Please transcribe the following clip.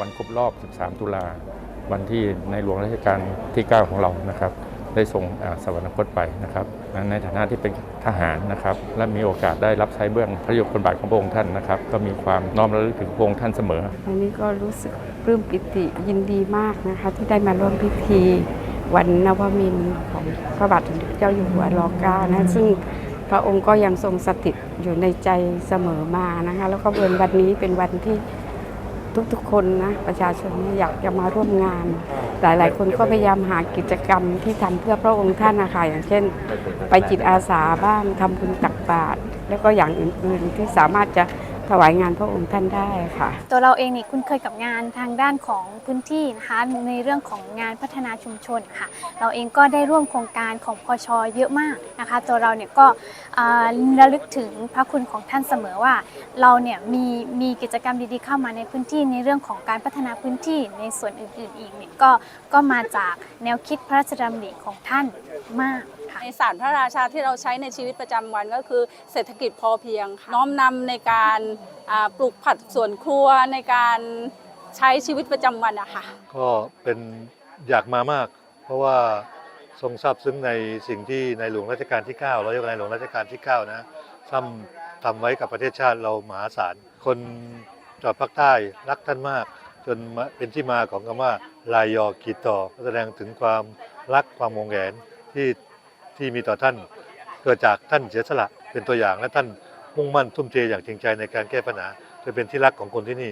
วันครบรอบ 13 ตุลาวันที่ในหลวงรัชกาลที่ 9 ของเรานะครับ ได้ทรงสวรรคตไปนะครับ ในฐานะที่เป็นทหารนะครับ และมีโอกาสได้รับใช้เบื้องพระยุคลบาทของพระองค์ท่านนะครับ ก็มีความน้อมระลึกถึงพระองค์ท่านเสมอวันนี้ก็รู้สึกปลื้มปิติยินดีมากนะคะ ที่ได้มาร่วมพิธีวันนวมินของพระบาทสมเด็จเจ้าอยู่หัวรอเก้านะซึ่งพระองค์ก็ยังทรงสถิตอยู่ในใจเสมอมานะคะ แล้วก็เป็นวันนี้เป็นวันที่ ทุกๆ คนนะประชาชนเนี่ยอยากจะมาร่วมงาน หลายๆ คนก็พยายามหากิจกรรมที่ทำเพื่อพระองค์ท่านนะคะอย่างเช่น ไปจิตอาสาบ้างทำบุญตักบาตรแล้วก็อย่างอื่นๆที่สามารถจะ ถวายงานพระองค์ท่านได้ค่ะ ตัวเราเองนี่คุ้นเคยกับงานทางด้านของพื้นที่นะคะในเรื่องของงานพัฒนาชุมชนค่ะ เราเองก็ได้ร่วมโครงการของพอชอเยอะมากนะคะ ตัวเราเนี่ยก็ระลึกถึงพระคุณของท่านเสมอว่า เราเนี่ยมีมีกิจกรรมดีๆเข้ามาในพื้นที่ในเรื่องของการพัฒนาพื้นที่ในส่วนอื่นๆอีกเนี่ยก็ก็มาจากแนวคิดพระราชดำริของท่านมาก ในศาสตร์พระราชาที่เราใช้ในชีวิตประจำวันก็คือเศรษฐกิจพอเพียงค่ะน้อมนำในการอ่าปลูกผัดสวนครัวในการใช้ชีวิตประจำวันอะค่ะก็เป็นอยากมามาก เพราะว่าทรงทราบซึ้งในสิ่งที่ในหลวงรัชกาลที่ 9 เราเรียกว่าในหลวงรัชกาลที่ 9 นะทำทำไว้กับประเทศชาติเรามหาศาล คนจังหวัดภาคใต้รักท่านมาก จนมาเป็นที่มาของคำว่าลายยอกีต่อแสดงถึงความรักความมงแหนที่ ที่มีต่อท่าน เกิดจากท่านเสียสละเป็นตัวอย่างและท่านมุ่งมั่นทุ่มเทอย่างจริงใจในการแก้ปัญหาจนเป็นที่รักของคนที่นี่